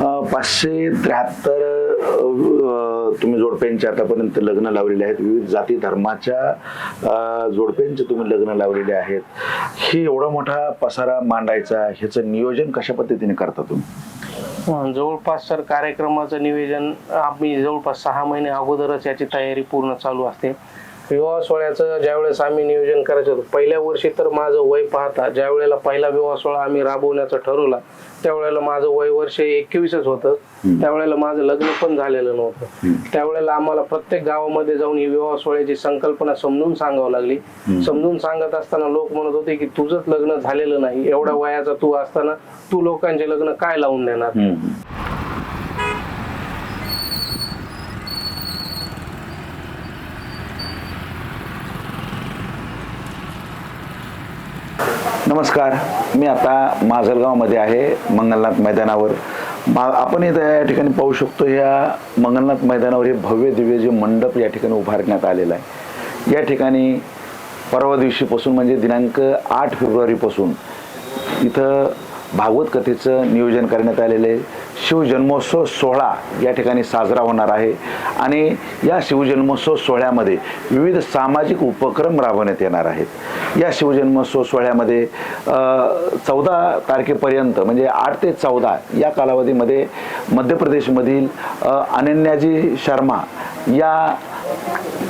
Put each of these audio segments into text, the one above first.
पाचशे त्र्याहत्तर तुम्ही जोडप्यांचे आतापर्यंत लग्न लावलेले आहेत. विविध जाती धर्माच्या जोडप्यांचे तुम्ही लग्न लावलेले आहेत. हे एवढा मोठा पसारा मांडायचा ह्याचं नियोजन कशा पद्धतीने करता तुम्ही? जवळपास सर कार्यक्रमाचं नियोजन आम्ही जवळपास सहा महिने अगोदरच याची तयारी पूर्ण चालू असते. विवाह सोहळ्याचं ज्यावेळेस आम्ही नियोजन करायचं होतं पहिल्या वर्षी तर माझं वय पाहता ज्या वेळेला पहिला विवाह सोहळा आम्ही राबवण्याचं ठरवला त्यावेळेला माझं वय वर्ष एकवीसच होतं. त्यावेळेला माझं लग्न पण झालेलं नव्हतं. त्यावेळेला आम्हाला प्रत्येक गावामध्ये जाऊन ही विवाह सोहळ्याची संकल्पना समजून सांगावं लागली. समजून सांगत असताना लोक म्हणत होते की तुझंच लग्न झालेलं नाही. एवढ्या वयाचा तू असताना तू लोकांचे लग्न काय लावून देणार? नमस्कार मी आता माजलगावमध्ये आहे मंगलनाथ मैदानावर. मा आपण इथं या ठिकाणी पाहू शकतो या मंगलनाथ मैदानावर हे भव्य दिव्य जे मंडप या ठिकाणी उभारण्यात आलेला आहे. या ठिकाणी परवा दिवशीपासून म्हणजे दिनांक आठ फेब्रुवारीपासून इथं भागवत कथेचं नियोजन करण्यात आलेलं आहे. शिवजन्मोत्सव सोहळा या ठिकाणी साजरा होणार आहे. आणि या शिवजन्मोत्सव सोहळ्यामध्ये विविध सामाजिक उपक्रम राबवण्यात येणार आहेत. या शिवजन्मोत्सव सोहळ्यामध्ये चौदा तारखेपर्यंत म्हणजे आठ ते चौदा या कालावधीमध्ये मध्य प्रदेशमधील अनन्याजी शर्मा या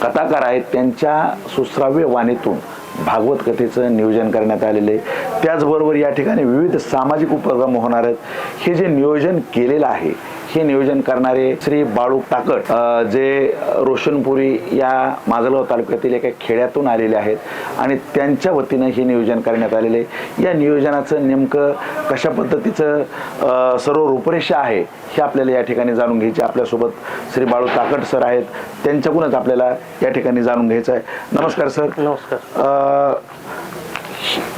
कथाकार आहेत त्यांच्या सुश्राव्य वाणीतून भागवत कथेचं नियोजन करण्यात आलेलं आहे. त्याचबरोबर या ठिकाणी विविध सामाजिक उपक्रम होणार आहेत. हे जे नियोजन केलेलं आहे हे नियोजन करणारे श्री बाळू ताकट अ, जे रोशनपुरी या माजलगाव तालुक्यातील एका खेड्यातून आलेले आहेत आणि त्यांच्या वतीनं हे नियोजन करण्यात आलेले आहे. या नियोजनाचं नेमकं कशा पद्धतीचं सर्व रूपरेषा आहे हे आपल्याला या ठिकाणी जाणून घ्यायचे आपल्यासोबत श्री बाळू ताकट सर आहेत. त्यांच्याकडूनच आपल्याला या ठिकाणी जाणून घ्यायचं आहे. नमस्कार सर. नमस्कार. अ,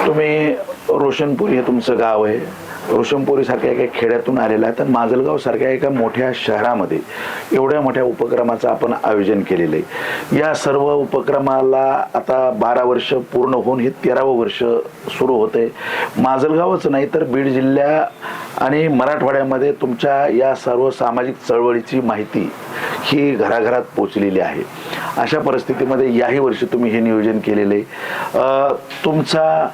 तुम्ही रोशनपुरी हे तुमचं गाव आहे. रोशनपुरीसारख्या एका खेड्यातून आलेला आहे. तर माजलगाव सारख्या एका मोठ्या शहरामध्ये एवढ्या मोठ्या उपक्रमाचं आपण आयोजन केलेलं आहे. या सर्व उपक्रमाला आता बारा वर्ष पूर्ण होऊन हे तेरावं वर्ष सुरू होते माजलगावच नाही तर बीड जिल्ह्या आणि मराठवाड्यामध्ये तुमच्या या सर्व सामाजिक चळवळीची माहिती ही घराघरात पोचलेली आहे. अशा परिस्थितीमध्ये याही वर्षी तुम्ही हे नियोजन केलेलं आहे. तुमचा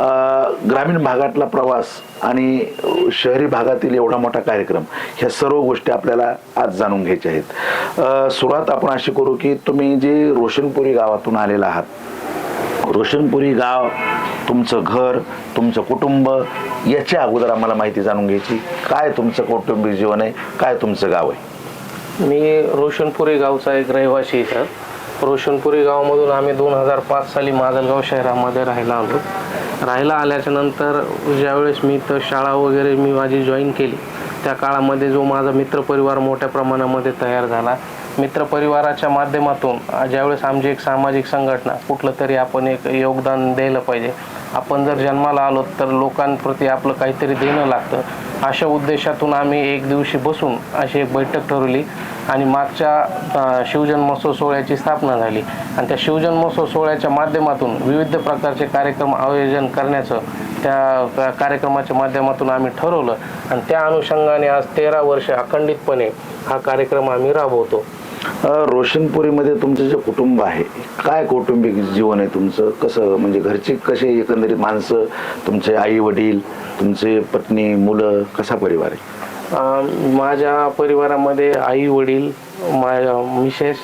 ग्रामीण भागातला प्रवास आणि शहरी भागातील एवढा मोठा कार्यक्रम ह्या सर्व गोष्टी आपल्याला आज जाणून घ्यायच्या आहेत. सुरुवात आपण अशी करू की तुम्ही जे रोशनपुरी गावातून आलेला आहात रोशनपुरी गाव तुमचं घर तुमचं कुटुंब याच्या अगोदर आम्हाला माहिती जाणून घ्यायची. काय तुमचं कौटुंबिक जीवन आहे? काय तुमचं गाव आहे? मी रोशनपुरी गावचा एक रहिवासी आहे सर. रोशनपुरी गावामधून आम्ही दोन हजार पाच साली माजलगाव शहरामध्ये राहायला आलो. राहायला आल्याच्यानंतर ज्यावेळेस मी तर शाळा वगैरे मी माझी जॉईन केली त्या काळामध्ये जो माझा मित्रपरिवार मोठ्या प्रमाणामध्ये तयार झाला. मित्रपरिवाराच्या माध्यमातून ज्यावेळेस आमची एक सामाजिक संघटना कुठलं तरी आपण एक योगदान द्यायला पाहिजे आपण जर जन्माला आलो तर लोकांप्रती आपलं काहीतरी देणं लागतं. अशा उद्देशातून आम्ही एक दिवशी बसून अशी एक बैठक ठरवली आणि मागच्या शिवजन्मोत्सव सोहळ्याची स्थापना झाली. आणि त्या शिवजन्मोत्सव सोहळ्याच्या माध्यमातून विविध प्रकारचे कार्यक्रम आयोजन करण्याचं त्या कार्यक्रमाच्या माध्यमातून आम्ही ठरवलं. आणि त्या अनुषंगाने आज तेरा वर्ष अखंडितपणे हा कार्यक्रम आम्ही राबवतो. रोशनपुरीमध्ये तुमचं जे कुटुंब आहे काय कौटुंबिक जीवन आहे तुमचं? कसं म्हणजे घरचे कसे एकंदरीत माणसं तुमचे आई वडील तुमचे पत्नी मुलं कसा परिवार आहे? माझ्या परिवारामध्ये आई वडील माझ्या मिसेस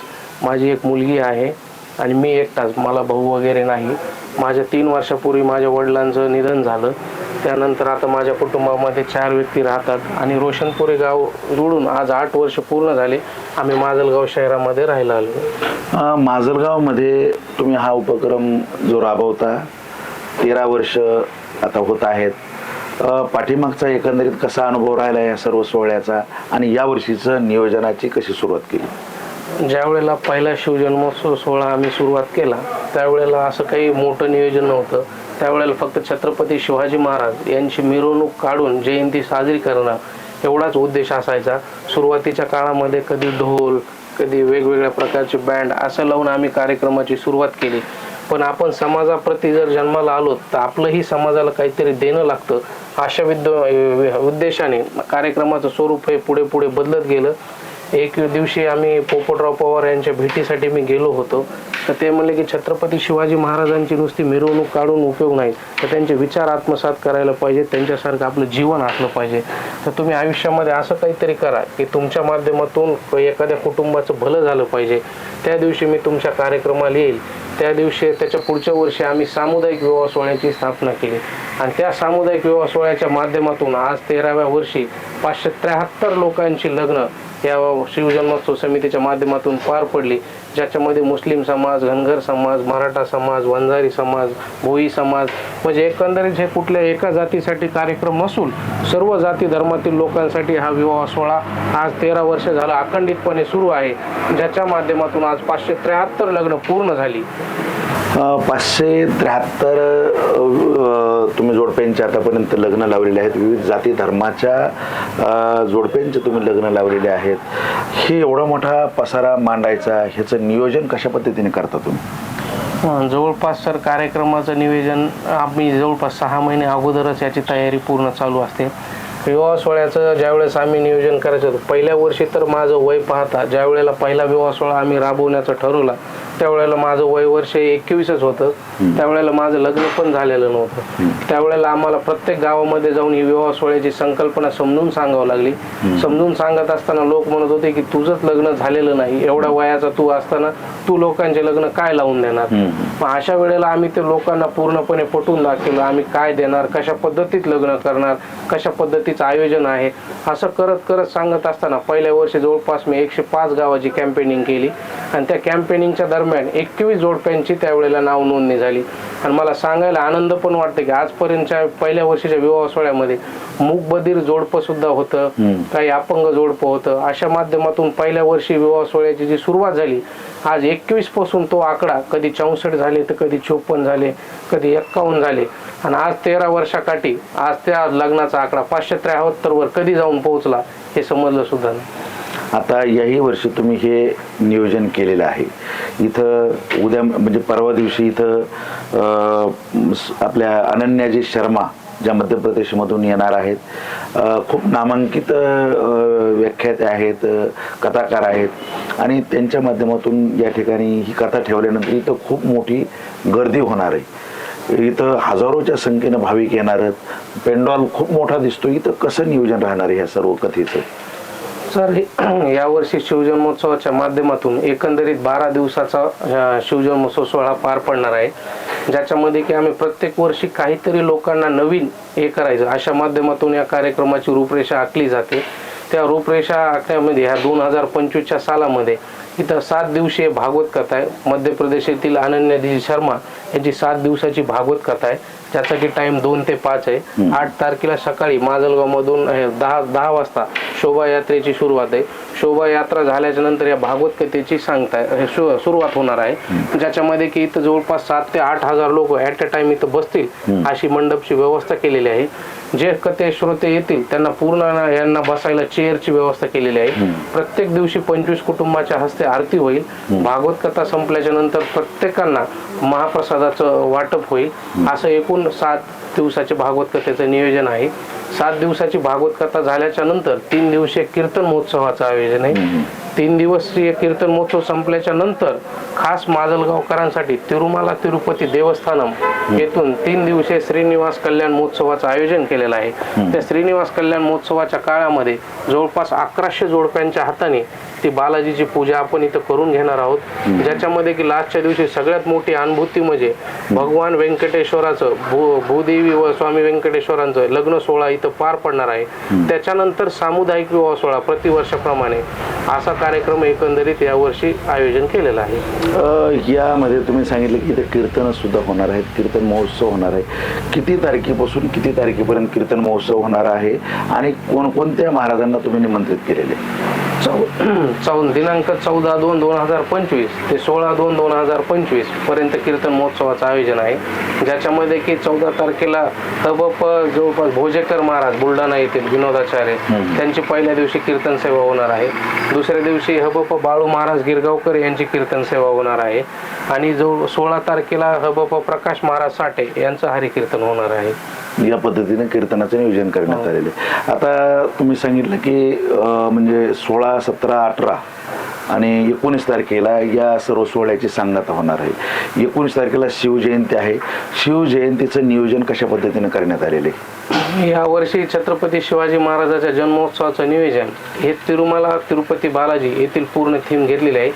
माझी एक मुलगी आहे आणि मी एकटाच मला भाऊ वगैरे नाही. माझ्या तीन वर्षापूर्वी माझ्या वडिलांचं निधन झालं. त्यानंतर आता माझ्या कुटुंबामध्ये चार व्यक्ती राहतात आणि रोशनपुरी गाव जोडून आज आठ वर्ष पूर्ण झाले. आम्ही माजलगाव शहरामध्ये राहायला आलो. माजलगावमध्ये तुम्ही हा उपक्रम जो राबवता तेरा वर्ष आता होत आहेत. पाठीमागचा एकंदरीत कसा अनुभव राहिला या सर्व सोहळ्याचा आणि या वर्षीचं नियोजनाची कशी सुरुवात केली? ज्या वेळेला पहिला शिवजन्मोत्सव सोहळा आम्ही सुरुवात केला त्यावेळेला असं काही मोठं नियोजन नव्हतं. त्यावेळेला फक्त छत्रपती शिवाजी महाराज यांची मिरवणूक काढून जयंती साजरी करणं एवढाच उद्देश असायचा. सुरुवातीच्या काळामध्ये कधी ढोल कधी वेगवेगळ्या प्रकारचे बँड असं लावून आम्ही कार्यक्रमाची सुरुवात केली. पण आपण समाजाप्रती जर जन्माला आलो तर आपलंही समाजाला काहीतरी देणं लागतं. अशा विद्य उद्देशाने कार्यक्रमाचं स्वरूप हे पुढे पुढे बदलत गेलं. एक दिवशी आम्ही पोपटराव पवार यांच्या भेटीसाठी मी गेलो होतो. तर ते म्हणले की छत्रपती शिवाजी महाराजांची नुसती मिरवणूक काढून उपयोग नाही. तर त्यांचे विचार आत्मसात करायला पाहिजे. त्यांच्यासारखं आपलं जीवन असलं पाहिजे. तर तुम्ही आयुष्यामध्ये असं काहीतरी करा की तुमच्या माध्यमातून एखाद्या कुटुंबाचं भलं झालं पाहिजे. त्या दिवशी मी तुमच्या कार्यक्रमाला येईल. त्या दिवशी त्याच्या पुढच्या वर्षी आम्ही सामुदायिक विवाह सोहळ्याची स्थापना केली. आणि त्या सामुदायिक विवाह सोहळ्याच्या माध्यमातून आज तेराव्या वर्षी पाचशे त्र्याहत्तर लोकांची लग्न या शिवजन्मोत्सव समितीच्या माध्यमातून पार पडली ज्याच्यामध्ये मुस्लिम समाज धनगर समाज मराठा समाज वंजारी समाज भोई समाज म्हणजे एकंदरीत हे कुठल्या एका जातीसाठी कार्यक्रम नसून सर्व जाती धर्मातील लोकांसाठी हा विवाह सोहळा आज तेरा वर्ष झाला अखंडितपणे सुरू आहे ज्याच्या माध्यमातून आज पाचशे त्र्याहत्तर लग्न पूर्ण झाली. पाचशे त्र्याहत्तर तुम्ही जोडप्यांचे आतापर्यंत लग्न लावलेले आहेत. विविध जाती धर्माच्या जोडप्यांचे तुम्ही लग्न लावलेले आहेत. हे एवढा मोठा पसारा मांडायचा ह्याचं नियोजन कशा पद्धतीने करता तुम्ही? जवळपास सर कार्यक्रमाचं निवेदन आम्ही जवळपास सहा महिने अगोदरच याची तयारी पूर्ण चालू असते. विवाह सोहळ्याचं ज्यावेळेस आम्ही नियोजन करायचं होतं पहिल्या वर्षी तर माझं वय पाहता ज्या वेळेला पहिला विवाह सोहळा आम्ही राबवण्याचं ठरवला त्यावेळेला माझं वय वर्ष एकवीसच होतं. त्यावेळेला माझं लग्न पण झालेलं नव्हतं. त्यावेळेला आम्हाला प्रत्येक गावामध्ये जाऊन ही विवाह सोहळ्याची संकल्पना समजून सांगावं लागली. समजून सांगत असताना लोक म्हणत होते की तुझंच लग्न झालेलं नाही. एवढ्या वयाचा तू असताना तू लोकांचे लग्न काय लावून देणार? मग अशा वेळेला आम्ही ते लोकांना पूर्णपणे पटवून दाखवलं आम्ही काय देणार? कशा पद्धतीत लग्न करणार? कशा पद्धतीचं आयोजन आहे. असं करत करत सांगत असताना पहिल्या वर्षी जवळपास मी एकशे पाच गावाची कॅम्पेनिंग केली. आणि त्या कॅम्पेनिंगच्या दरम्यान एकवीस जोडप्यांची त्यावेळेला नाव नोंदणी झाली. आणि मला सांगायला आनंद पण वाटते की आजपर्यंतच्या पहिल्या वर्षीच्या विवाह सोहळ्यामध्ये मूकबधीर जोडपं सुद्धा होतं. काही अपंग जोडपं होतं. अशा माध्यमातून पहिल्या वर्षी विवाह सोहळ्याची जी सुरुवात झाली आज एकवीसपासून तो आकडा कधी चौसष्ट झाले तर कधी चोपन्न झाले कधी एक्कावन्न झाले. आणि आज तेरा वर्षाकाठी आज त्या लग्नाचा आकडा पाचशे त्र्याहत्तर वर कधी जाऊन पोहोचला हे समजलं सुद्धा नाही. आता याही वर्षी तुम्ही हे नियोजन केलेलं आहे. इथं उद्या म्हणजे परवा दिवशी इथं आपल्या अनन्याजी शर्मा ज्या मध्य प्रदेशमधून येणार आहेत. खूप नामांकित व्याख्याते आहेत कथाकार आहेत. आणि त्यांच्या माध्यमातून या ठिकाणी ही कथा ठेवल्यानंतर इथं खूप मोठी गर्दी होणार आहे. इथं हजारोच्या संख्येनं भाविक येणार आहेत. पेंडॉल खूप मोठा दिसतो इथं कसं नियोजन राहणार आहे ह्या सर्व कथेचं? सर यावर्षी शिवजन्मोत्सवाच्या माध्यमातून एकंदरीत बारा दिवसाचा शिवजन्मोत्सव सोहळा पार पडणार आहे. ज्याच्यामध्ये की आम्ही प्रत्येक वर्षी काहीतरी लोकांना नवीन हे करायचं. अशा माध्यमातून या कार्यक्रमाची रूपरेषा आखली जाते. त्या रूपरेषा आखण्यामध्ये ह्या दोन हजार पंचवीसच्या सालामध्ये इथं सात दिवसीय भागवत कथा आहे. मध्य प्रदेशातील अनन्यादी शर्मा यांची सात दिवसाची भागवत कथा आहे. की टाइम दोन ते पाच आहे. आठ तारखेला सकाळी माजलगाव मधून दहा दहा वाजता शोभायात्रेची सुरुवात आहे. शोभायात्रा झाल्याच्यानंतर या भागवत कथेची सांगताय हे सु- सुरुवात होणार आहे. ज्याच्यामध्ये की इथं जवळपास सात ते आठ हजार लोक ऍट अ टाइम इथं बसतील अशी मंडपची व्यवस्था केलेली आहे. जे कथे श्रोते येतील त्यांना पूर्ण यांना बसायला चेअरची व्यवस्था केलेली आहे. प्रत्येक दिवशी पंचवीस कुटुंबाच्या हस्ते आरती होईल. भागवत कथा संपल्याच्या नंतर प्रत्येकांना महाप्रसादाचं वाटप होईल. असं एकूण सात दिवसाचे भागवत कथेचं नियोजन आहे. सात दिवसाची भागवत कथा झाल्याच्यानंतर तीन दिवसीय कीर्तन महोत्सवाचं आयोजन आहे. तीन दिवसीय कीर्तन महोत्सव संपल्याच्या नंतर खास माजलगावकरांसाठी तिरुमाला तिरुपती देवस्थानम येथून तीन दिवसीय श्रीनिवास कल्याण महोत्सवाचं आयोजन केलेलं आहे. त्या श्रीनिवास कल्याण महोत्सवाच्या काळामध्ये जवळपास अकराशे जोडप्यांच्या हाताने ती बालाजीची पूजा आपण इथं करून घेणार आहोत. ज्याच्यामध्ये की लास्टच्या दिवशी सगळ्यात मोठी अनुभूती म्हणजे भगवान व्यंकटेश्वराचं भू भूदेवी व स्वामी व्यंकटेश्वरांचं लग्न सोहळा इथं पार पडणार आहे. त्याच्यानंतर सामुदायिक विवाह सोहळा प्रतिवर्षाप्रमाणे असा कार्यक्रम एकंदरीत यावर्षी आयोजन केलेला आहे. यामध्ये तुम्ही सांगितलं की इथे कीर्तन सुद्धा होणार आहेत कीर्तन महोत्सव होणार आहे. किती तारखेपासून किती तारखेपर्यंत कीर्तन महोत्सव होणार आहे? आणि कोणकोणत्या महाराजांना तुम्ही निमंत्रित केलेले? चौ चौ दिनांक चौदा दोन दोन हजार पंचवीस ते सोळा दोन दोन हजार पंचवीसपर्यंत कीर्तन महोत्सवाचं आयोजन आहे. ज्याच्यामध्ये की चौदा तारखेला हबप जवळपास भोजेकर महाराज बुलढाणा येथील विनोदाचार्य त्यांची पहिल्या दिवशी कीर्तन सेवा होणार आहे. दुसऱ्या दिवशी हबप बाळू महाराज गिरगावकर यांची कीर्तन सेवा होणार आहे. आणि जो सोळा तारखेला हबप प्रकाश महाराज साठे यांचं हरिकीर्तन होणार आहे. या पद्धतीने कीर्तनाचं नियोजन करण्यात आलेले आता तुम्ही सांगितलं की म्हणजे सोळा सतरा अठरा आणि एकोणीस तारखेला या सर्व सोहळ्याची सांगता होणार आहे. एकोणीस तारखेला शिवजयंती आहे. शिवजयंतीचं नियोजन कशा पद्धतीने करण्यात आलेले या वर्षी छत्रपती शिवाजी महाराजाच्या जन्मोत्सवाचं नियोजन हे तिरुमला तिरुपती बालाजी येथील पूर्ण थीम घेतलेले आहे.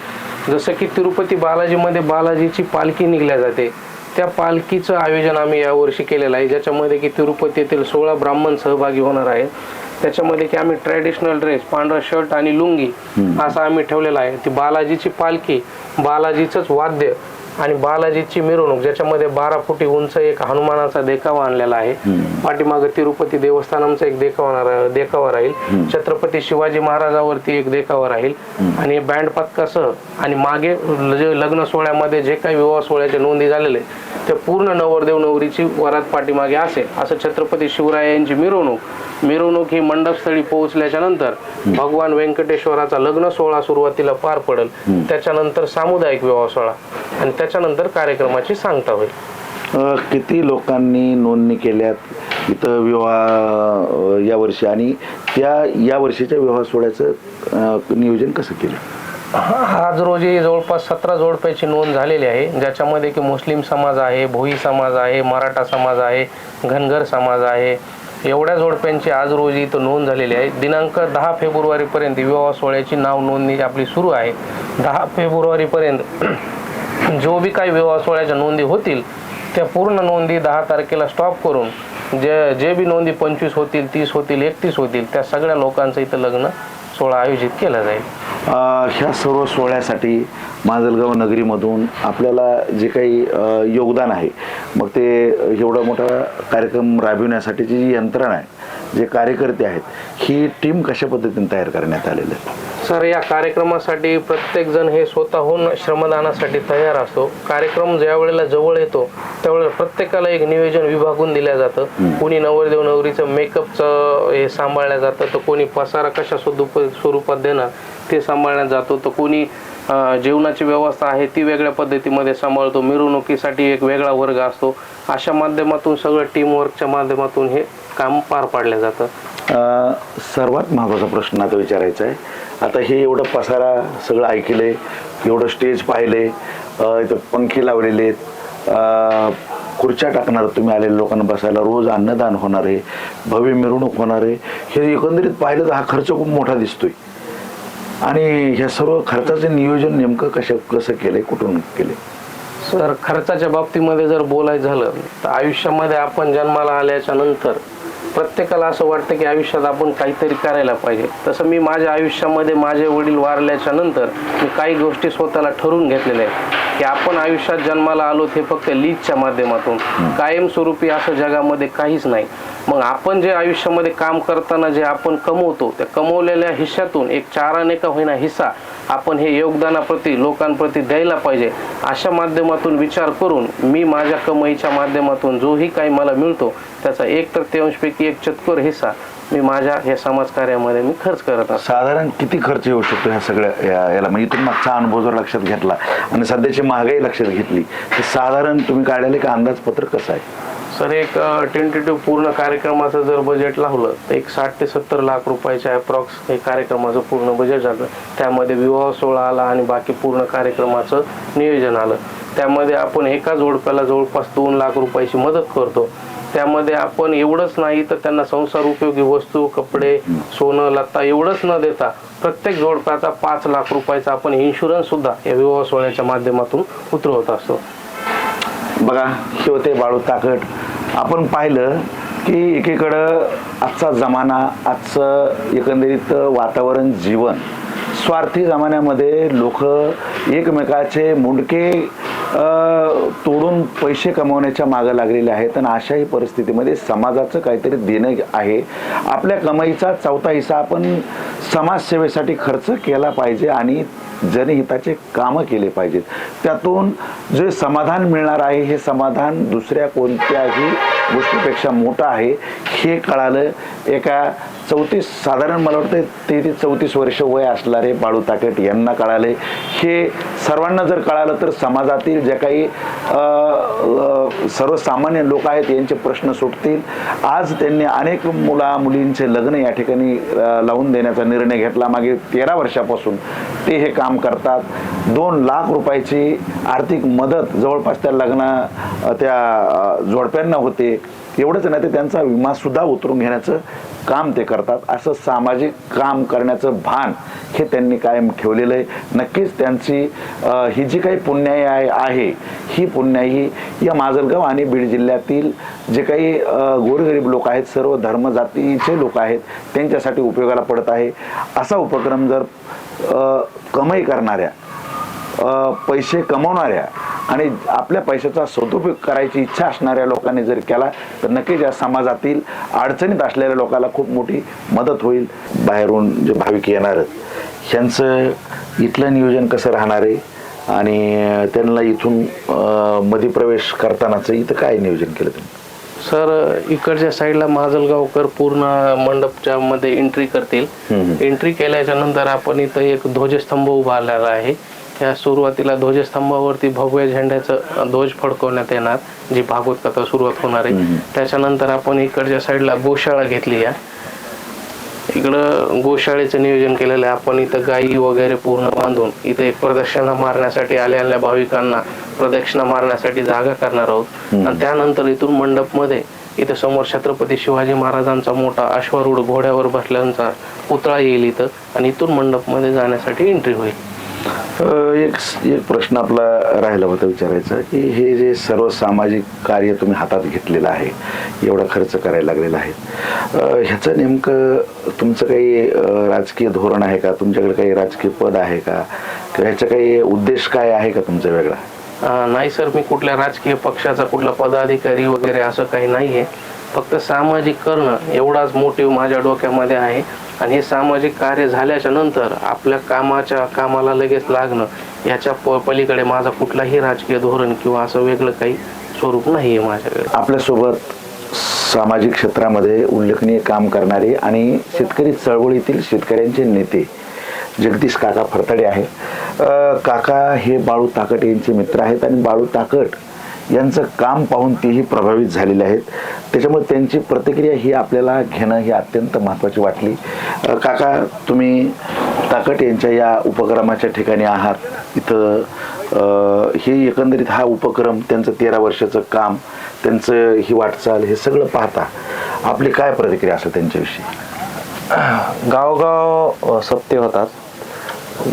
जसं की तिरुपती बालाजीमध्ये बालाजीची पालखी निघल्या जाते. त्या पालखीचं आयोजन आम्ही यावर्षी केलेलं आहे ज्याच्यामध्ये की तिरुपती येथील सोळा ब्राह्मण सहभागी होणार आहेत. त्याच्यामध्ये की आम्ही ट्रॅडिशनल ड्रेस पांढरा शर्ट आणि लुंगी असा आम्ही ठेवलेला आहे. ती बालाजीची पालखी बालाजीचंच वाद्य आणि बालाजीची मिरवणूक ज्याच्यामध्ये बारा फुटी उंच एक हनुमानाचा देखावा आणलेला आहे. पाठीमागे तिरुपती देवस्थानमचा एक देखावा देखावा राहील. छत्रपती शिवाजी महाराजावरती एक देखावा राहील. आणि बँड पथकासह आणि मागे लग्न सोहळ्यामध्ये जे काही विवाह सोहळ्याच्या नोंदी झालेले ते पूर्ण नवरदेव नवरीची वरात पाठीमागे असेल असं छत्रपती शिवरायांची मिरवणूक. मिरवणूक ही मंडपस्थळी पोहोचल्याच्या नंतर भगवान व्यंकटेश्वराचा लग्न सोहळा सुरुवातीला पार पडेल. त्याच्यानंतर सामुदायिक विवाह सोहळा आणि त्याच्यानंतर कार्यक्रमाची सांगता होईल. किती लोकांनी नोंदणी केल्यात इथं विवाह या वर्षी? आणि त्या या वर्षीच्या विवाह सोहळ्याचं नियोजन कसं केलं? आज रोजी जवळपास सतरा जोडप्याची नोंद झालेली आहे. ज्याच्यामध्ये की मुस्लिम समाज आहे भोई समाज आहे मराठा समाज आहे घनघर समाज आहे. एवढ्या जोडप्यांची आज रोजी इथं नोंद झालेली आहे. दिनांक दहा फेब्रुवारीपर्यंत विवाह सोहळ्याची नाव नोंदणी आपली सुरू आहे. दहा फेब्रुवारीपर्यंत जो बी काही विवाह सोहळ्याच्या नोंदी होतील त्या पूर्ण नोंदी दहा तारखेला स्टॉप करून जे जे बी नोंदी पंचवीस होतील तीस होतील एकतीस होतील त्या सगळ्या लोकांचं इथं लग्न सोहळा आयोजित केला जाईल? ह्या सर्व सोहळ्यासाठी माजलगाव नगरीमधून आपल्याला जे काही योगदान आहे मग ते एवढा मोठा कार्यक्रम राबविण्यासाठीची जी यंत्रणा आहे जे कार्यकर्ते आहेत ही टीम कशा पद्धतीने तयार करण्यात आलेली आहे सर या कार्यक्रमासाठी प्रत्येक जण हे स्वतःहून श्रमदानासाठी तयार असतो. कार्यक्रम ज्या वेळेला जवळ येतो त्यावेळेला प्रत्येकाला एक नियोजन विभागून दिलं जातं. कोणी नवरदेव नवरीचं मेकअपचं हे सांभाळलं जातं तर कोणी पसारा कशा स्वरूप स्वरूपात देणार ते सांभाळण्यात जातो. तर कोणी जेवणाची व्यवस्था आहे ती वेगळ्या पद्धतीमध्ये सांभाळतो. मिरवणुकीसाठी एक वेगळा वर्ग असतो. अशा माध्यमातून सगळं टीमवर्कच्या माध्यमातून हे काम पार पाडलं जातं? अं, सर्वात महत्त्वाचा प्रश्न आता विचारायचा आहे. आता हे एवढं पसारा सगळं ऐकले एवढं स्टेज पाहिले अं, इथं पंखे लावलेले आहेत. अं, खुर्च्या टाकणार तुम्ही आलेल्या लोकांना बसायला. रोज अन्नदान होणार आहे भव्य मिरवणूक होणार आहे. हे एकंदरीत पाहिलं तर हा खर्च खूप मोठा दिसतोय. आणि ह्या सर्व खर्चाचं नियोजन नेमकं कशा कसं केलंय कुठून केलंय? सर खर्चाच्या बाबतीमध्ये जर बोलायचं झालं तर आयुष्यामध्ये आपण जन्माला आल्याच्यानंतर प्रत्येकाला असं वाटतं की आयुष्यात आपण काहीतरी करायला पाहिजे. तसं मी माझ्या आयुष्यामध्ये माझे वडील वारल्याच्या नंतर मी काही गोष्टी स्वतःला ठरवून घेतलेल्या आहेत. की आपण आयुष्यात जन्माला आलो हे फक्त लीजच्या माध्यमातून. कायमस्वरूपी असं जगामध्ये काहीच नाही. मग आपण जे आयुष्यामध्ये काम करताना जे आपण कमवतो त्या कमवलेल्या हिश्श्यातून एक चाराने का होईना हिस्सा आपण हे योगदानाप्रती लोकांप्रती द्यायला पाहिजे. अशा माध्यमातून विचार करून मी माझ्या कमाईच्या माध्यमातून जोही काही मला मिळतो त्याचा एक तृतीयांशपैकी एक चतकोर हिस्सा मी माझ्या हे समाजकार्यामध्ये मी खर्च करत असतो. साधारण किती खर्च येऊ शकतो ह्या सगळ्या या- याला? म्हणजे तुम्ही मागचा अनुभव जर लक्षात घेतला आणि सध्याची महागाई लक्षात घेतली तर साधारण तुम्ही काढलेले का अंदाजपत्र कसं आहे? सर एक टेंटेटिव्ह पूर्ण कार्यक्रमाचं जर बजेट लावलं तर एक साठ ते सत्तर लाख रुपयाच्या अप्रॉक्स हे कार्यक्रमाचं पूर्ण बजेट झालं. त्यामध्ये विवाह सोहळा आला आणि बाकी पूर्ण कार्यक्रमाचं नियोजन आलं. त्यामध्ये आपण एका जोडप्याला जवळपास दोन लाख रुपयाची मदत करतो. त्यामध्ये आपण एवढंच नाही तर त्यांना संसार उपयोगी वस्तू कपडे सोनं लत्ता एवढंच न देता प्रत्येक जोडप्याचा पाच लाख रुपयाचा आपण इन्शुरन्स सुद्धा या विवाह सोहळ्याच्या माध्यमातून उतरवत असतो. बघा हे होते बाळू ताकट आपण पाहिलं की एकीकडं आजचा जमाना आजचं एकंदरीत वातावरण जीवन. स्वार्थी जमान्यामध्ये लोक एकमेकाचे मुंडके तोडून पैसे कमवण्याच्या मागं लागलेले आहेत आणि अशाही परिस्थितीमध्ये समाजाचं काहीतरी देणं आहे. आपल्या कमाईचा चौथा हिस्सा आपण समाजसेवेसाठी खर्च केला पाहिजे आणि जनहिताचे कामं केले पाहिजेत. त्यातून जे समाधान मिळणार आहे हे समाधान दुसऱ्या कोणत्याही गोष्टीपेक्षा मोठं आहे. हे कळालं एका चौतीस साधारण मला वाटतं ते ते चौतीस वर्ष वय असणारे बाळू ताकेट यांना कळाले. हे सर्वांना जर कळालं तर समाजातील जे काही सर्वसामान्य लोक आहेत यांचे प्रश्न सुटतील. आज त्यांनी अनेक मुला मुलींचे लग्न या ठिकाणी लावून देण्याचा निर्णय घेतला. मागे तेरा वर्षापासून ते हे काम करतात. दोन लाख रुपयाची आर्थिक मदत जवळपास त्या लग्न त्या जोडप्यांना होते. एवढंच नाही तर त्यांचा विमा सुद्धा उतरून घेण्याचं काम ते करतात. असं सामाजिक काम करण्याचं भान हे त्यांनी कायम ठेवलेलं आहे. नक्कीच त्यांची ही जी काही पुण्याई आहे आहे ही पुण्याई या माजलगाव आणि बीड जिल्ह्यातील जे काही गोरगरीब लोक आहेत सर्व धर्म जातीचे लोक आहेत त्यांच्यासाठी उपयोगाला पडत आहे. असा उपक्रम जर कमाई करणाऱ्या पैसे कमवणाऱ्या आणि आपल्या पैशाचा सदुपयोग करायची इच्छा असणाऱ्या लोकांनी जर केला तर नक्कीच या समाजातील अडचणीत असलेल्या लोकांना खूप मोठी मदत होईल बाहेरून जे भाविक येणार ह्यांचं इथलं नियोजन कसं राहणार आहे? आणि त्यांना इथून मध्ये प्रवेश करतानाचं इथं काय नियोजन केलं तुम्ही? सर इकडच्या साईडला माजलगावकर पूर्ण मंडपच्या मध्ये एंट्री करतील. एंट्री केल्याच्यानंतर आपण इथं एक ध्वजस्तंभ उभारलेला आहे. त्या सुरुवातीला ध्वजस्तंभावरती भगव्या झेंड्याचं ध्वज फडकवण्यात येणार जी भागवत कथा सुरुवात होणार आहे. त्याच्यानंतर आपण इकडच्या साईडला गोशाळा घेतली या. इकडं गोशाळेचं नियोजन केलेलं आहे. आपण इथं गायी वगैरे पूर्ण बांधून इथं एक प्रदक्षिणा मारण्यासाठी आलेल्या भाविकांना प्रदक्षिणा मारण्यासाठी जागा करणार आहोत. आणि त्यानंतर इथून मंडपमध्ये इथं समोर छत्रपती शिवाजी महाराजांचा मोठा अश्वारूढ घोड्यावर बसल्याचा पुतळा येईल इथं. आणि इथून मंडपमध्ये जाण्यासाठी एंट्री होईल. एक एक प्रश्न आपला राहिला होता विचारायचा की हे जे सर्व सामाजिक कार्य तुम्ही हातात घेतलेलं आहे एवढा खर्च करायला लागलेला आहे ह्याचं नेमकं तुमचं काही राजकीय धोरण आहे का? तुमच्याकडे काही राजकीय पद आहे का? किंवा ह्याचा काही उद्देश काय आहे का तुमचा वेगळा? नाही सर मी कुठल्या राजकीय पक्षाचा कुठला पदाधिकारी वगैरे असं काही नाही आहे फक्त सामाजिक करणं एवढाच मोटिव्ह माझ्या डोक्यामध्ये आहे. आणि हे सामाजिक कार्य झाल्याच्यानंतर आपल्या कामाच्या कामाला लगेच लागणं याच्या प- पलीकडे माझा कुठलाही राजकीय धोरण किंवा असं वेगळं काही स्वरूप नाही आहे माझ्याकडे. आपल्यासोबत सामाजिक क्षेत्रामध्ये उल्लेखनीय काम करणारे आणि शेतकरी चळवळीतील शेतकऱ्यांचे नेते जगदीश काका फरतडे आहे काका हे बाळू ताकट यांचे मित्र आहेत आणि बाळू ताकट यांचं काम पाहून तेही प्रभावित झालेले आहेत. त्याच्यामुळे त्यांची प्रतिक्रिया ही आपल्याला घेणं ही अत्यंत महत्त्वाची वाटली. काका तुम्ही ताकट यांच्या या उपक्रमाच्या ठिकाणी आहात. इथं हे एकंदरीत हा उपक्रम त्यांचं तेरा वर्षाचं काम त्यांचं ही वाटचाल हे सगळं पाहता आपली काय प्रतिक्रिया असेल त्यांच्याविषयी? गावगाव सत्य होतात.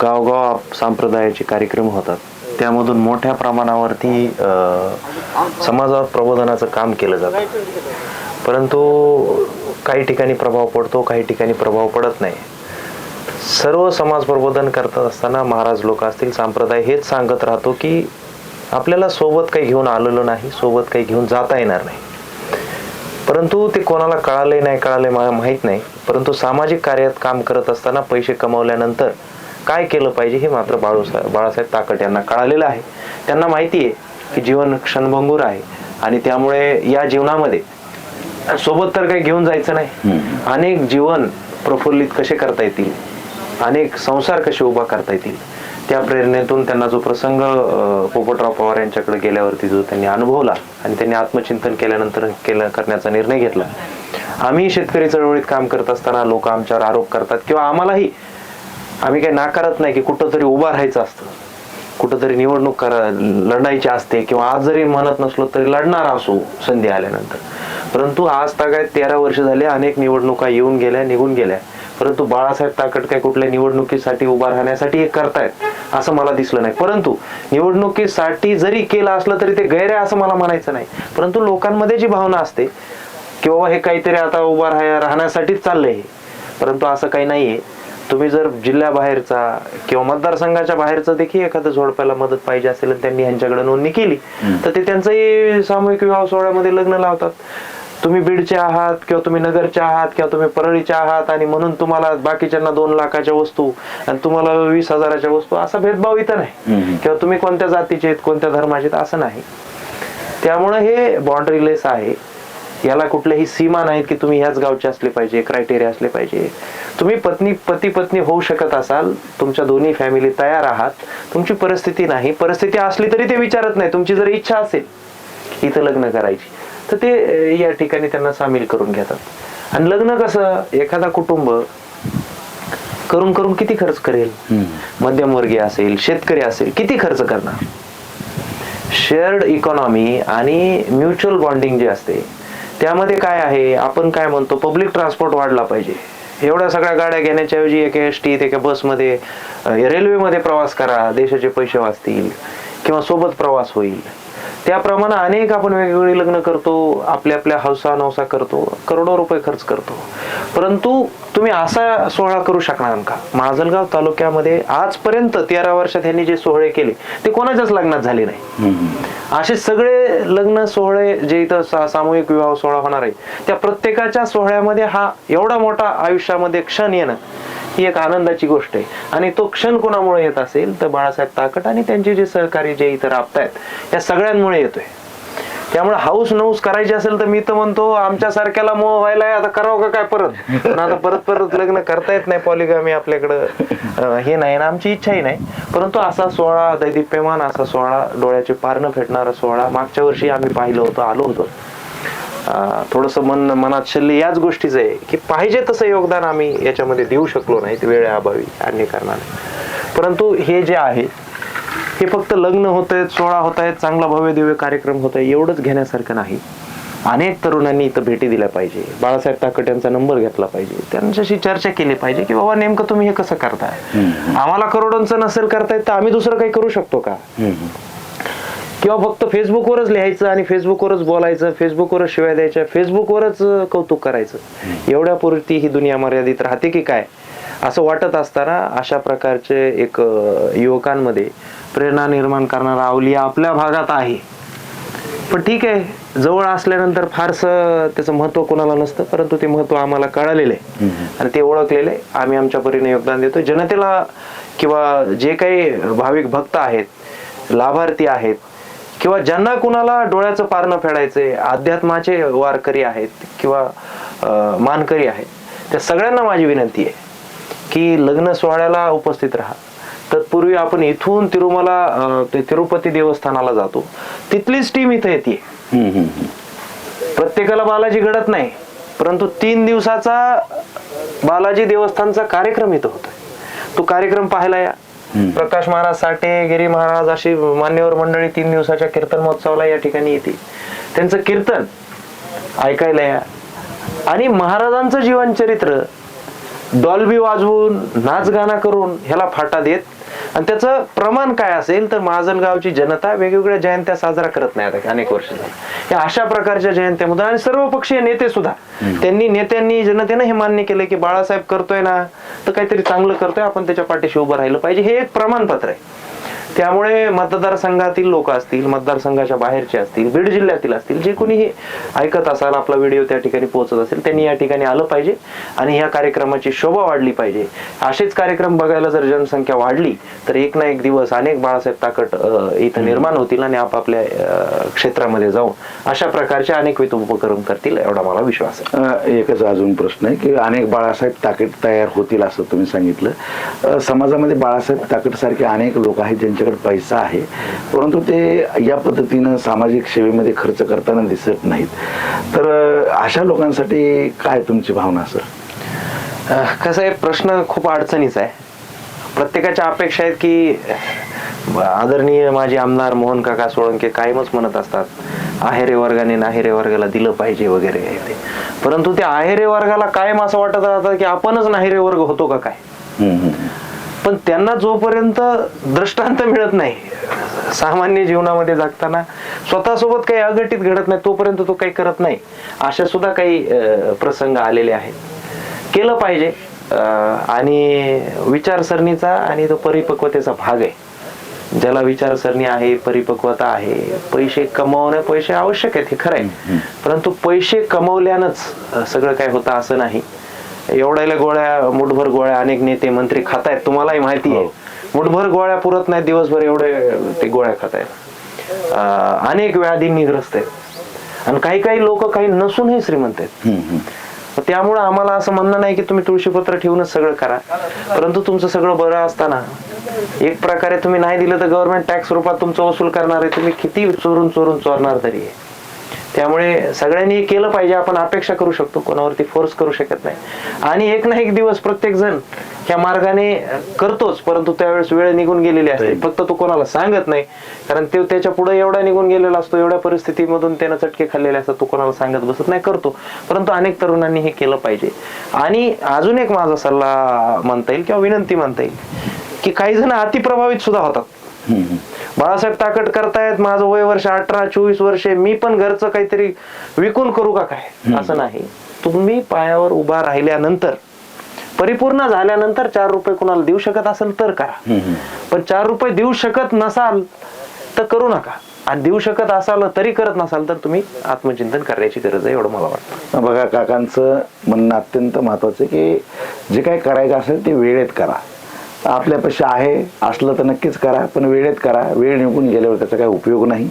गावगाव संप्रदायाचे कार्यक्रम होतात. त्यामधून मोठ्या प्रमाणावरती समाजावर प्रबोधनाचं काम केलं जातं. परंतु काही ठिकाणी प्रभाव पडतो काही ठिकाणी प्रभाव पडत नाही. सर्व समाज प्रबोधन करत असताना महाराज लोक असतील संप्रदाय हेच सांगत राहतो की आपल्याला सोबत काही घेऊन आलेलो नाही सोबत काही घेऊन जाता येणार नाही. परंतु ते कोणाला कळाले नाही कळाले मला माहीत नाही. परंतु सामाजिक कार्यात काम करत असताना पैसे कमावल्यानंतर काय केलं पाहिजे हे मात्र बाळू बाळासाहेब ताकट यांना कळालेलं आहे. त्यांना माहिती आहे की जीवन क्षणभंगूर आहे आणि त्यामुळे या जीवनामध्ये सोबत तर काही घेऊन जायचं नाही. अनेक जीवन प्रफुल्लित कसे करता येतील? अनेक संसार कसे उभा करता येतील? त्या प्रेरणेतून त्यांना जो प्रसंग पोपटराव पवार यांच्याकडे गेल्यावरती जो त्यांनी अनुभवला आणि त्यांनी आत्मचिंतन केल्यानंतर केलं करण्याचा निर्णय घेतला. आम्ही शेतकरी चळवळीत काम करत असताना लोक आमच्यावर आरोप करतात किंवा आम्हालाही आम्ही काही नाकारत नाही की कुठंतरी उभा राहायचं असतं. कुठंतरी निवडणूक करा लढायची असते किंवा आज जरी म्हणत नसलो तरी लढणार असू संधी आल्यानंतर. परंतु आज तागायत तेरा वर्ष झाले अनेक निवडणुका येऊन गेल्या निघून गेल्या. परंतु बाळासाहेब ताकट काय कुठल्या निवडणुकीसाठी उभा राहण्यासाठी हे करतायत असं मला दिसलं नाही. परंतु निवडणुकीसाठी जरी केलं असलं तरी ते गैर आहे असं मला म्हणायचं नाही. परंतु लोकांमध्ये जी भावना असते की बाबा हे काहीतरी आता उभा राहण्यासाठीच चाललंय हे. परंतु असं काही नाहीये. तुम्ही जर जिल्ह्याबाहेरचा किंवा मतदारसंघाच्या बाहेरचं देखील एखादं जोडप्याला मदत पाहिजे असेल आणि त्यांनी ह्यांच्याकडे नोंदणी केली तर ते त्यांचंही सामूहिक विवाह सोहळ्यामध्ये लग्न लावतात. तुम्ही बीडचे आहात किंवा तुम्ही नगरचे आहात किंवा तुम्ही परळीचे आहात आणि म्हणून तुम्हाला बाकीच्यांना दोन लाखाच्या वस्तू आणि तुम्हाला वीस हजाराच्या वस्तू असा भेदभाव इथं नाही. किंवा तुम्ही कोणत्या जातीचे आहेत कोणत्या धर्माचे आहेत असं नाही. त्यामुळे हे बाउंड्रीलेस आहे. याला कुठल्याही सीमा नाहीत की तुम्ही ह्याच गावचे असले पाहिजे क्रायटेरिया असले पाहिजे. तुम्ही पत्नी पती पत्नी होऊ शकत असाल तुमच्या दोन्ही फॅमिली तयार आहात तुमची परिस्थिती नाही परिस्थिती असली तरी ते विचारत नाही तुमची जर इच्छा असेल इथं लग्न करायची तर ते या ठिकाणी त्यांना सामील करून घेतात. आणि लग्न कसं एखादा कुटुंब करून करून किती खर्च करेल? मध्यमवर्गीय असेल शेतकरी असेल किती खर्च करणार? शेअर्ड इकॉनॉमी आणि म्युच्युअल बॉन्डिंग जे असते त्यामध्ये काय आहे? आपण काय म्हणतो? पब्लिक ट्रान्सपोर्ट वाढला पाहिजे. एवढ्या सगळ्या गाड्या घेण्याच्या ऐवजी एका एस टीत एका बसमध्ये रेल्वेमध्ये प्रवास करा. देशाचे पैसे वाचतील. किंवा सोबत प्रवास होईल. त्याप्रमाणे अनेक आपण वेगवेगळी लग्न करतो आपल्या आपल्या हौसा नवसा करतो करोडो रुपये खर्च करतो. परंतु तुम्ही असा सोहळा करू शकणार का? माजलगाव तालुक्यामध्ये आजपर्यंत तेरा वर्षात त्यांनी जे सोहळे केले ते कोणाच्याच लग्नात झाले नाही. असे सगळे लग्न सोहळे जे इथं सा- सामूहिक विवाह सोहळा होणार आहे त्या प्रत्येकाच्या सोहळ्यामध्ये हा एवढा मोठा आयुष्यामध्ये क्षण येणं ही एक आनंदाची गोष्ट आहे. आणि तो क्षण कोणामुळे येत असेल तर बाळासाहेब ताकट आणि त्यांचे जे सहकारी जे इथं राबतायत या सगळ्यांमुळे येतोय. त्यामुळे हाऊस नऊस करायची असेल तर मी तर म्हणतो आमच्या सारख्याला मोह व्हायला आता करावं का काय परत? पण आता परत परत लग्न करता येत नाही पॉलिगामी आपल्याकडं. हे नाही ना आमची इच्छाही नाही. परंतु असा सोहळा दैदिप्यमान असा सोहळा डोळ्याचे पारणं फेटणारा सोहळा मागच्या वर्षी आम्ही पाहिलं होतं आलो होतो. थोडस मन मनात शिल्ले याच गोष्टीचं आहे की पाहिजे तसं योगदान आम्ही याच्यामध्ये देऊ शकलो नाही वेळेअभावी अन्य कारणाने परंतु हे जे आहे हे फक्त लग्न होत आहेत सोहळा होत आहेत चांगला भव्य दिव्य कार्यक्रम होत आहे एवढंच घेण्यासारखं नाही. अनेक तरुणांनी इथं भेटी दिल्या पाहिजे. बाळासाहेब ताकट यांचा नंबर घेतला पाहिजे. त्यांच्याशी चर्चा केली पाहिजे की बाबा नेमकं तुम्ही हे कसं करताय? आम्हाला करोडोंचं नसेल करतायत तर आम्ही दुसरं काही करू शकतो का? किंवा फक्त फेसबुकवरच लिहायचं आणि फेसबुकवरच बोलायचं फेसबुकवरच शिवाय द्यायच्या फेसबुकवरच कौतुक करायचं. एवढ्यापुरती ही दुनिया मर्यादित राहते की काय? असं वाटत असताना अशा प्रकारचे एक युवकांमध्ये प्रेरणा निर्माण करणारा अवलिया आपल्या भागात आहे. पण ठीक आहे जवळ असल्यानंतर फारसं त्याचं महत्त्व कोणाला नसतं परंतु ते महत्त्व आम्हाला कळालेलं. आहे आणि ते ओळखलेलं आहे आम्ही आमच्या परीने योगदान देतो जनतेला किंवा जे काही भाविक भक्त आहेत लाभार्थी आहेत किंवा ज्यांना कुणाला डोळ्याचं पारणं फेडायचंय अध्यात्माचे वारकरी आहेत किंवा मानकरी आहेत त्या सगळ्यांना माझी विनंती आहे की लग्न सोहळ्याला उपस्थित राहा. तत्पूर्वी आपण इथून तिरुमला ते तिरुपती देवस्थानाला जातो. तिथलीच टीम इथं येते. प्रत्येकाला बालाजी घडत नाही परंतु तीन दिवसाचा बालाजी देवस्थानचा कार्यक्रम इथं होतोय. तो कार्यक्रम पाहायला या. प्रकाश महाराज साठे गिरी महाराज अशी मान्यवर मंडळी तीन दिवसाच्या कीर्तन महोत्सवाला या ठिकाणी येते. त्यांचं कीर्तन ऐकायला या. आणि महाराजांचं जीवनचरित्र डॉल्बी वाजवून नाच गाणं करून ह्याला फाटा देत आणि त्याचं प्रमाण काय असेल तर माजलगावची जनता वेगवेगळ्या जयंत्या साजरा करत नाही आता अनेक वर्ष झाली. या अशा प्रकारच्या जयंत्यामध्ये आणि सर्व पक्षीय नेते सुद्धा त्यांनी नेत्यांनी जनतेनं हे मान्य केलं की बाळासाहेब करतोय ना तर काहीतरी चांगलं करतोय आपण त्याच्या पाठीशी उभं राहिलं पाहिजे. हे एक प्रमाणपत्र आहे. त्यामुळे मतदारसंघातील लोक असतील मतदारसंघाच्या बाहेरचे असतील बीड जिल्ह्यातील असतील जे कोणी हे ऐकत असाल आपला व्हिडिओ त्या ठिकाणी पोहोचत असेल त्यांनी या ठिकाणी आलं पाहिजे आणि या कार्यक्रमाची शोभा वाढली पाहिजे. असेच कार्यक्रम बघायला जर जनसंख्या वाढली तर एक ना एक दिवस अनेक बाळासाहेब ताकट इथं निर्माण होतील आणि आपापल्या क्षेत्रामध्ये जाऊन अशा प्रकारचे अनेक वित उपक्रम करतील एवढा मला विश्वास आहे. एकच अजून प्रश्न आहे की अनेक बाळासाहेब ताकद तयार होतील असं तुम्ही सांगितलं. समाजामध्ये बाळासाहेब ताकद सारखे अनेक लोक आहेत ज्यांच्याकडे पैसा आहे. परंतु ते या पद्धतीनं सामाजिक सेवेमध्ये खर्च करताना दिसत नाहीत. तर अशा लोकांसाठी काय तुमची भावना सर? कसं आहे प्रश्न खूप अडचणीचा आहे. प्रत्येकाच्या अपेक्षा आहेत की आदरणीय माझे आमदार मोहन काका सोळंके कायमच म्हणत असतात आहेरे वर्गाने नाहेरे वर्गाला दिलं पाहिजे वगैरे ते. परंतु त्या आहेरे वर्गाला कायम असं वाटत राहतं की आपणच नाहेरे वर्ग होतो का काय. पण त्यांना जोपर्यंत दृष्टांत मिळत नाही सामान्य जीवनामध्ये जगताना स्वतःसोबत काही अघटित घडत नाही तोपर्यंत तो काही करत नाही अशा सुद्धा काही प्रसंग आलेले आहेत. केलं पाहिजे आणि विचारसरणीचा आणि तो परिपक्वतेचा भाग आहे. ज्याला विचारसरणी आहे परिपक्वता आहे पैसे कमवणे पैसे आवश्यक आहेत हे खरं आहे. परंतु पैसे कमवल्यानंच सगळं काय होतं असं नाही. एवढ्याला गोळ्या मुठभर गोळ्या अनेक नेते मंत्री खात आहेत तुम्हालाही माहिती आहे. मुठभर गोळ्या पुरत नाहीत दिवसभर एवढे ते गोळ्या खात आहेत अनेक व्याधींनी ग्रस्त आहेत. आणि काही काही लोक काही नसूनही श्रीमंत आहेत. त्यामुळं आम्हाला असं म्हणणं नाही की तुम्ही तुळशीपत्र ठेवूनच सगळं करा. परंतु तुमचं सगळं बरं असताना एक प्रकारे तुम्ही नाही दिलं तर गव्हर्नमेंट टॅक्स रूपात तुमचं वसूल करणार आहे. तुम्ही किती चोरून चोरून चोरणार तरी आहे. त्यामुळे सगळ्यांनी हे केलं पाहिजे आपण अपेक्षा करू शकतो कोणावरती फोर्स करू शकत नाही. आणि एक ना एक दिवस प्रत्येक जण ह्या मार्गाने करतोच परंतु त्यावेळेस वेळ निघून गेलेली असते. फक्त तो कोणाला सांगत नाही कारण ते त्याच्या पुढे एवढा निघून गेलेला असतो एवढ्या परिस्थितीमधून त्यानं चटके खाल्लेले असतात तो कोणाला सांगत बसत नाही करतो. परंतु अनेक तरुणांनी हे केलं पाहिजे. आणि अजून एक माझा सल्ला म्हणता येईल किंवा विनंती म्हणता येईल की काही जण अतिप्रभावित सुद्धा होतात. बाळासाहेब ताकद करतायत माझं वय वर्ष अठरा चोवीस वर्षे मी पण घरचं काहीतरी विकून करू का काय? असं नाही. तुम्ही पायावर उभा राहिल्यानंतर परिपूर्ण झाल्यानंतर चार रुपये कुणाला देऊ शकत असेल तर करा. पण चार रुपये देऊ शकत नसाल तर करू नका. आणि देऊ शकत असाल तरी करत नसाल तर तुम्ही आत्मचिंतन करण्याची गरज आहे एवढं मला वाटतं. बघा काकांचं म्हणणं अत्यंत महत्वाचं आहे की जे काही करायचं असेल ते वेळेत करा. आपल्यापाशी आहे असलं तर नक्कीच करा पण वेळेत करा. वेळ निघून गेल्यावर त्याचा काही उपयोग नाही.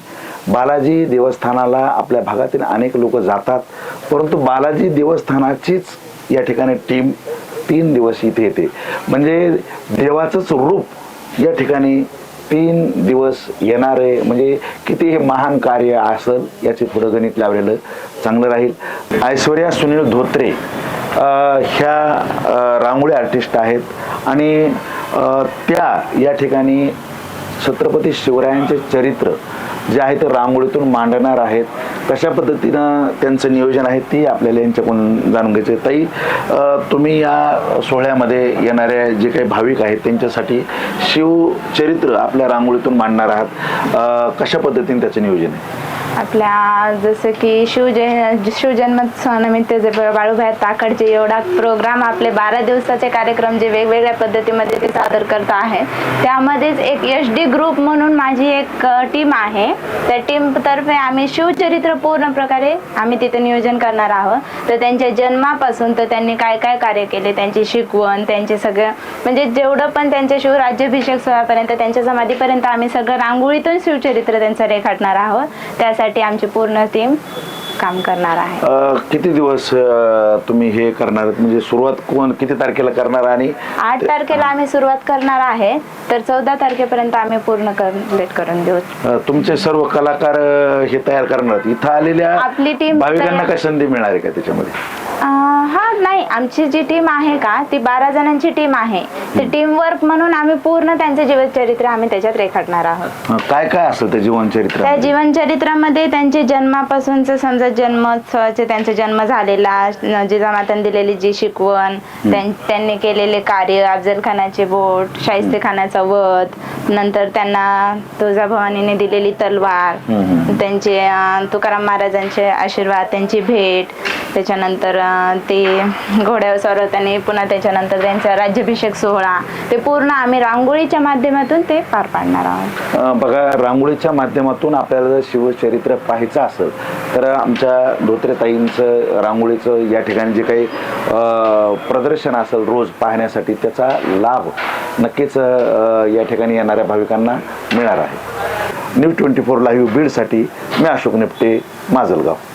बालाजी देवस्थानाला आपल्या भागातील अनेक लोक जातात परंतु बालाजी देवस्थानाचीच या ठिकाणी टीम तीन दिवस इथे येते. म्हणजे देवाचंच रूप या ठिकाणी तीन दिवस येणारे म्हणजे किती हे महान कार्य असेल याचे थोडं गणित लावलेलं चांगलं राहील. ऐश्वर्या सुनील धोत्रे ह्या रांगोळी आर्टिस्ट आहेत. आणि त्या या ठिकाणी छत्रपती शिवरायांचे चरित्र जे आहे ते रांगोळीतून मांडणार आहेत. कशा पद्धतीनं त्यांचं नियोजन आहे ती आपल्याला यांच्याकडून जाणून घ्यायचं आहे. ताई तुम्ही या सोहळ्यामध्ये येणाऱ्या जे काही भाविक आहेत त्यांच्यासाठी शिवचरित्र आपल्या रांगोळीतून मांडणार आहात. कशा पद्धतीने त्याचं नियोजन आहे? आपल्या जसं की शिवजय शिवजन्मोत्सवानिमित्त जे बाळूभाई ताकडचे एवढा प्रोग्राम आपले बारा दिवसाचे कार्यक्रम जे वेगवेगळ्या पद्धतीमध्ये ते सादर करत आहेत त्यामध्येच एक एच डी ग्रुप म्हणून माझी एक टीम आहे. त्या टीमतर्फे आम्ही शिवचरित्र पूर्ण प्रकारे आम्ही तिथे नियोजन करणार आहोत. तर त्यांच्या जन्मापासून तर त्यांनी काय काय कार्य केले त्यांची शिकवण त्यांचे सगळं म्हणजे जेवढं पण त्यांच्या शिवराज्याभिषेक सोहळ्यापर्यंत त्यांच्या समाधीपर्यंत आम्ही सगळं रांगोळीतून शिवचरित्र त्यांचं रेखाटणार आहोत. त्यासाठी साठी आमची पूर्ण टीम काम करणार आहे. अ, किती दिवस अ, तुम्ही हे करणार? आहेत? म्हणजे सुरुवात कोण किती तारखेला करणार आणि आठ तारखेला आम्ही सुरुवात करणार आहे तर चौदा तारखेपर्यंत आम्ही पूर्ण कंप्लीट करून देऊ. अ, तुमचे सर्व कलाकार अ, हे तयार करणार. आहेत इथं आलेल्या आपली team भाविकांना तयार- काय संधी मिळणार आहे का त्याच्यामध्ये? अं, हा नाही. आमची जी टीम आहे का ती बारा जणांची टीम आहे. ती टीम वर्क म्हणून आम्ही पूर्ण त्यांचं जीवनचरित्र आम्ही त्याच्यात रेखाटणार आहोत. अ, काय काय असतं जीवनचरित्र त्या जीवनचरित्रामध्ये त्यांचे जन्मापासूनच समजा जन्मोत्सवाचे त्यांचा जन्म झालेला जिजामाताने दिलेली जी शिकवण त्यां- त्यांनी केलेले कार्य अफजल खानाचे बोट शाहिस्ते खानाचा वध नंतर त्यांना तुळजाभवानीने दिलेली तलवार. त्यांचे तुकाराम महाराजांचे आशीर्वाद त्यांची भेट त्याच्यानंतर ते घोड्यावर स्वारवताना पुन्हा त्याच्यानंतर त्यांचा राज्याभिषेक सोहळा ते पूर्ण आम्ही रांगोळीच्या माध्यमातून ते पार पाडणार आहोत. बघा रांगोळीच्या माध्यमातून आपल्याला जर शिवचरित्र पाहायचं असेल तर आमच्या धोत्रे ताईंचं रांगोळीचं या ठिकाणी जे काही प्रदर्शन असेल रोज पाहण्यासाठी त्याचा लाभ नक्कीच या ठिकाणी येणाऱ्या भाविकांना मिळणार आहे. न्यूज ट्वेंटी फोर लाईव्ह बीडसाठी मी अशोक निपटे माजलगाव.